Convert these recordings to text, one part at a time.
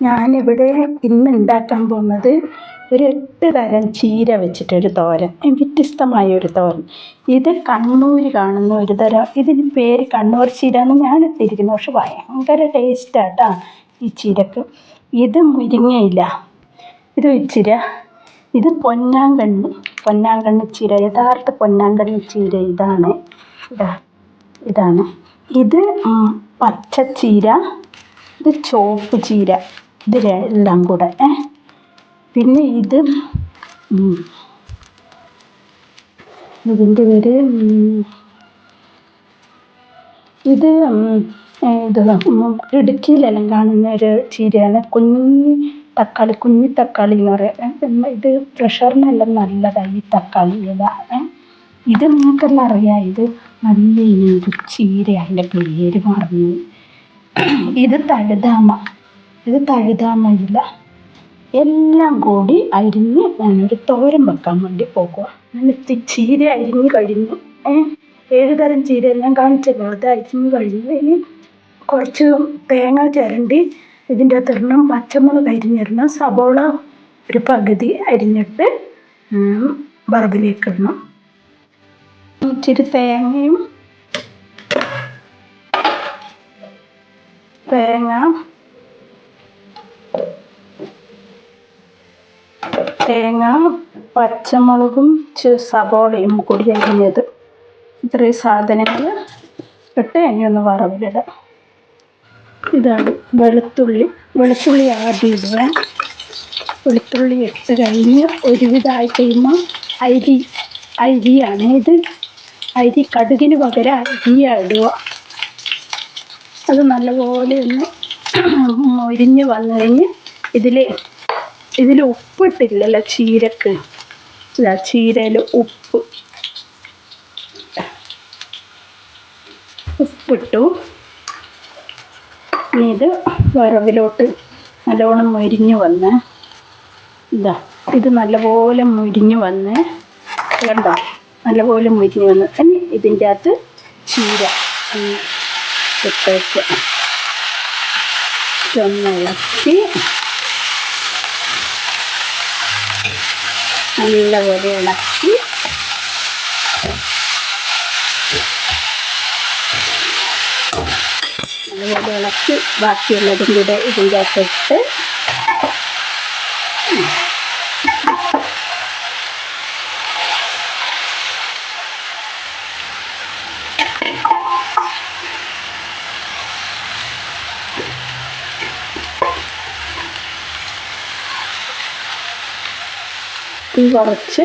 ഞാനിവിടെ ഇന്ന് ഉണ്ടാക്കാൻ പോകുന്നത് ഒരു എട്ട് തരം ചീര വെച്ചിട്ടൊരു തോരൻ വ്യത്യസ്തമായ ഒരു തോരൻ. ഇത് കണ്ണൂർ കാണുന്ന ഒരു തരം ഇതിന് പേര് കണ്ണൂർ ചീര എന്ന് ഞാൻ എത്തിയിരിക്കുന്നു പക്ഷെ ഭയങ്കര ആട്ടാ ഈ ചീരക്ക്. ഇത് മുരിങ്ങയില്ല ഇത് ചീര ഇത് പൊന്നാങ്കണ്ണി പൊന്നാങ്കണ്ണി ചീര യഥാർത്ഥ പൊന്നാങ്കണ്ണി ചീര ഇതാണ്. ഇതാ ഇതാണ്. ഇത് പച്ച ചീര ഇത് ചോപ്പ് ചീര. ഇത് എല്ലാം കൂടെ ഏ? പിന്നെ ഇത് ഇതിന്റെ പേര് ഇത് ഇത് ഇടുക്കിയിലെല്ലാം കാണുന്ന ഒരു ചീരയാണ്. കുഞ്ഞി തക്കാളി കുഞ്ഞി തക്കാളി എന്ന് പറയാം. ഇത് പ്രഷറിനെല്ലാം നല്ലതാണ് ഈ തക്കാളി ഇതാണ്. ഇത് നിങ്ങൾക്കെല്ലാം അറിയാം ഇത് നല്ല ഇനൊരു ചീര അതിന്റെ പേര് മറന്നു. ഇത് തഴുതാമ. ഇത് തഴുതാൻ വേണ്ടിയില്ല. എല്ലാം കൂടി അരിഞ്ഞ് ഞാനൊരു തോരൻ വെക്കാൻ വേണ്ടി പോകുക എന്നിട്ട് ചീര അരിഞ്ഞ് കഴിഞ്ഞു. ഏഴുതരം ഏഴ് തരം ചീര എല്ലാം കാണിച്ചല്ലോ. അത് അരിഞ്ഞ് കഴിഞ്ഞു ഇനി കുറച്ച് തേങ്ങ ചിരണ്ടി ഇതിന്റെ അകത്തിടണം പച്ചമുളക് അരിഞ്ഞിടണം. സബോള ഒരു പകുതി അരിഞ്ഞിട്ട് വറവിലേക്ക് ഇടണം. ഇച്ചിരി തേങ്ങയും തേങ്ങ തേങ്ങ പച്ചമുളകും സവാളയും കൂടി അരിഞ്ഞത്. ഇത്രയും സാധനങ്ങൾ ഇട്ട് ഇനി ഒന്ന് വറവിലിടാം. ഇതാണ് വെളുത്തുള്ളി. വെളുത്തുള്ളി ആദ്യം ഇടുക. വെളുത്തുള്ളി ഇട്ട് കഴിഞ്ഞ് ഒരുവിധമായി കഴിയുമ്പോൾ അരി അരിയാണ് ഇത്. അരി കടുകിന് പകരം അരിയാണ് ഇടുക. അത് നല്ലപോലെ ഒന്ന് മൊരിഞ്ഞ് വന്നു കഴിഞ്ഞ് ഇതിൽ ഇതിൽ ഉപ്പിട്ടില്ലല്ലോ ചീരക്ക്. ചീരയിൽ ഉപ്പ്. ഉപ്പിട്ടു. ഇത് വറവിലോട്ട് നല്ലോണം മുരിഞ്ഞു വന്ന് ഇതാ ഇത് നല്ലപോലെ മുരിഞ്ഞു വന്ന് കണ്ടോ? നല്ലപോലെ മുരിഞ്ഞു വന്ന്. ഇനി ഇതിന്റെ അകത്ത് ചീര ഇട്ടേക്ക്. ഇതൊന്ന് ഇളക്കി നല്ലപോലെ ഇളക്കി നല്ലപോലെ ഇളക്കി ബാക്കിയുള്ളതും കൂടെ ഇതിന്റെ അകത്തിട്ട് തീ കുറച്ച്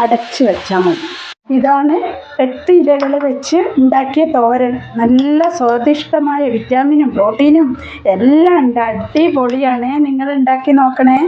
അടച്ച് വെച്ചാൽ മതി. ഇതാണ് എട്ട് ഇലകൾ വെച്ച് ഉണ്ടാക്കിയ തോരൻ. നല്ല സ്വാദിഷ്ടമായ വിറ്റാമിനും പ്രോട്ടീനും എല്ലാം ഉണ്ട്. അടിപൊളിയാണ്. നിങ്ങൾ ഉണ്ടാക്കി നോക്കണേ.